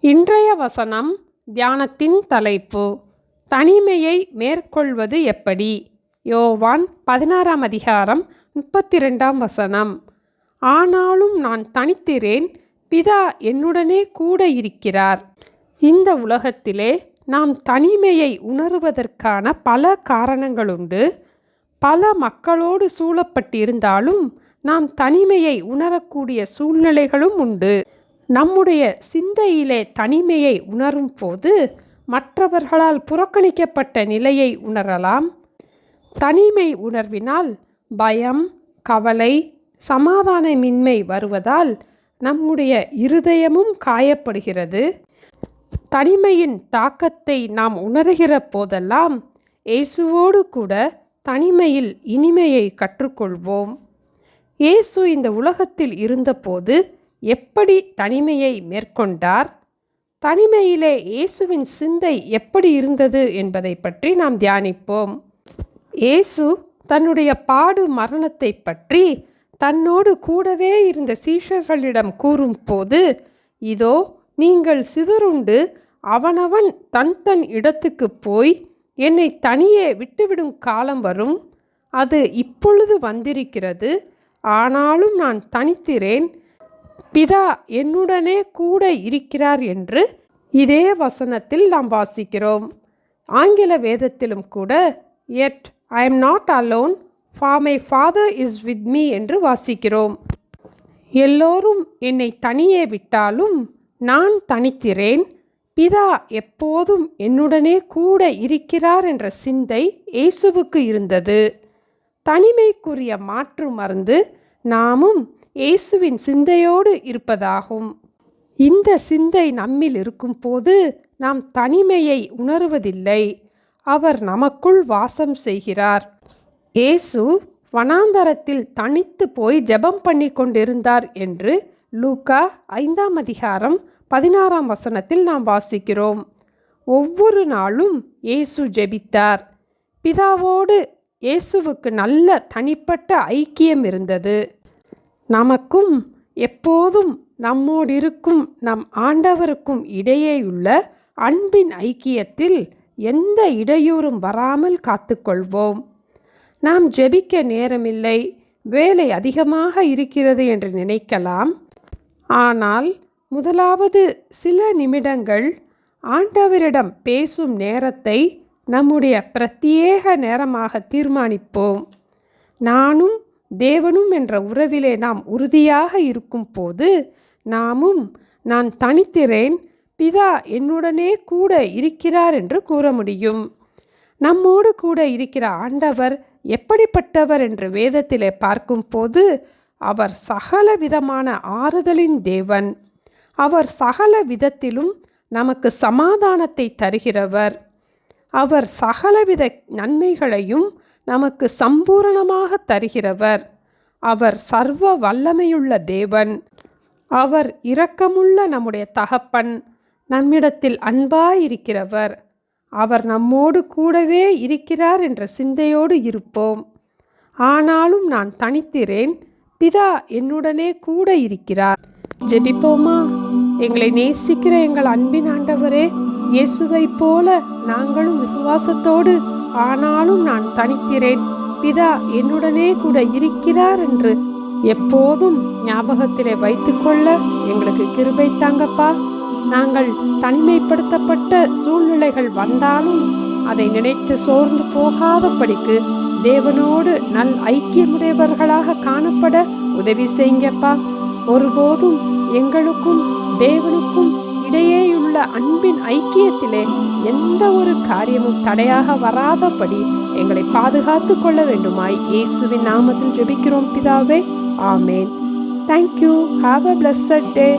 இன்றைய வசனம் தியானத்தின் தலைப்பு தனிமையை மேற்கொள்வது எப்படி? யோவான் பதினாறாம் அதிகாரம் முப்பத்தி ரெண்டாம் வசனம். ஆனாலும் நான் தனித்திரேன் பிதா என்னுடனே கூட இருக்கிறார். இந்த உலகத்திலே நாம் தனிமையை உணருவதற்கான பல காரணங்களுண்டு பல மக்களோடு சூழப்பட்டிருந்தாலும் நாம் தனிமையை உணரக்கூடிய சூழ்நிலைகளும் உண்டு. நம்முடைய சிந்தையிலே தனிமையை உணரும் போது மற்றவர்களால் புறக்கணிக்கப்பட்ட நிலையை உணரலாம். தனிமை உணர்வினால் பயம் கவலை சமாதானமின்மை வருவதால் நம்முடைய இருதயமும் காயப்படுகிறது. தனிமையின் தாக்கத்தை நாம் உணர்கிற போதெல்லாம் இயேசுவோடு கூட தனிமையில் இனிமையை கற்றுக்கொள்வோம். இயேசு இந்த உலகத்தில் இருந்தபோது எப்படி தனிமையை மேற்கொண்டார்? தனிமையிலே இயேசுவின் சிந்தை எப்படி இருந்தது என்பதை பற்றி நாம் தியானிப்போம். இயேசு தன்னுடைய பாடு மரணத்தை பற்றி தன்னோடு கூடவே இருந்த சீஷர்களிடம் கூறும்போது இதோ நீங்கள் சிதறுண்டு அவனவன் தன் தன் இடத்துக்கு போய் என்னை தனியே விட்டுவிடும் காலம் வரும். அது இப்பொழுது வந்திருக்கிறது. ஆனாலும் நான் தனித்திரேன் பிதா என்னுடனே கூட இருக்கிறார் என்று இதே வசனத்தில் நாம் வாசிக்கிறோம். ஆங்கில வேதத்திலும் கூட yet I am not alone for my father is with me என்று வாசிக்கிறோம். எல்லோரும் என்னை தனியே விட்டாலும் நான் தனித்திரேன் பிதா எப்போதும் என்னுடனே கூட இருக்கிறார் என்ற சிந்தை இயேசுவுக்கு இருந்தது. தனிமைக்குரிய மாற்று மருந்து நாமும் இயேசுவின் சிந்தையோடு இருப்பதாகும். இந்த சிந்தை நம்மில் இருக்கும் போது நாம் தனிமையை உணருவதில்லை. அவர் நமக்குள் வாசம் செய்கிறார். இயேசு வனாந்தரத்தில் தனித்து போய் ஜெபம் பண்ணி கொண்டிருந்தார் என்று லூக்கா ஐந்தாம் அதிகாரம் பதினாறாம் வசனத்தில் நாம் வாசிக்கிறோம். ஒவ்வொரு நாளும் இயேசு ஜெபித்தார். பிதாவோடு இயேசுவுக்கு நல்ல தனிப்பட்ட ஐக்கியம் இருந்தது. நமக்கும் எப்போதும் நம்மோடிருக்கும் நம் ஆண்டவருக்கும் இடையேயுள்ள அன்பின் ஐக்கியத்தில் எந்த இடையூறும் வராமல் காத்துக்கொள்வோம். நாம் ஜெபிக்க நேரமில்லை வேலை அதிகமாக இருக்கிறது என்று நினைக்கலாம். ஆனால் முதலாவது சில நிமிடங்கள் ஆண்டவரிடம் பேசும் நேரத்தை நம்முடைய பிரத்யேக நேரமாக தீர்மானிப்போம். நானும் தேவனும் என்ற உறவிலே நாம் உறுதியாக இருக்கும் போது நாமும் நான் தனித்திறேன் பிதா என்னுடனே கூட இருக்கிறார் என்று கூற முடியும். நம்மோடு கூட இருக்கிற ஆண்டவர் எப்படிப்பட்டவர் என்று வேதத்திலே பார்க்கும்போது அவர் சகல விதமான ஆறுதலின் தேவன். அவர் சகல விதத்திலும் நமக்கு சமாதானத்தை தருகிறவர். அவர் சகலவித நன்மைகளையும் நமக்கு சம்பூரணமாக தருகிறவர். அவர் சர்வ வல்லமையுள்ள தேவன். அவர் இரக்கமுள்ள நம்முடைய தகப்பன். நம்மிடத்தில் அன்பாயிருக்கிறவர். அவர் நம்மோடு கூடவே இருக்கிறார் என்ற சிந்தையோடு இருப்போம். ஆனாலும் நான் தனித்திறேன். பிதா என்னுடனே கூட இருக்கிறார். ஜெபிப்போமா? எங்களை நேசிக்கிற எங்கள் அன்பின் ஆண்டவரே இயேசுவை போல நாங்களும் விசுவாசத்தோடு ஆனாலும் நான் தனிக்கிறேன். பிதா என்னுடனே கூட இருக்கிறார் என்று எப்போதும் ஞாபகத்திலே வைத்துக்கொள்ள எங்களுக்கு கிருபை தாங்கப்பா. நாங்கள் தனிமைப்படுத்தப்பட்ட சூழ்நிலைகள் வந்தாலும் அதை நினைத்து சோர்ந்து போகாதபடிக்கு தேவனோடு நல் ஐக்கியமுடையவர்களாக காணப்பட உதவி செய்யுங்கப்பா. ஒருபோதும் எங்களுக்கும் தேவனுக்கும் இடையேயுள்ள அன்பின் ஐக்கியத்திலே எந்த ஒரு காரியமும் தடையாக வராதபடி எங்களை பாதுகாத்து கொள்ள வேண்டுமாய் இயேசுவின் நாமத்தில் ஜெபிக்கிறோம் பிதாவே. Amen. Thank you have a blessed day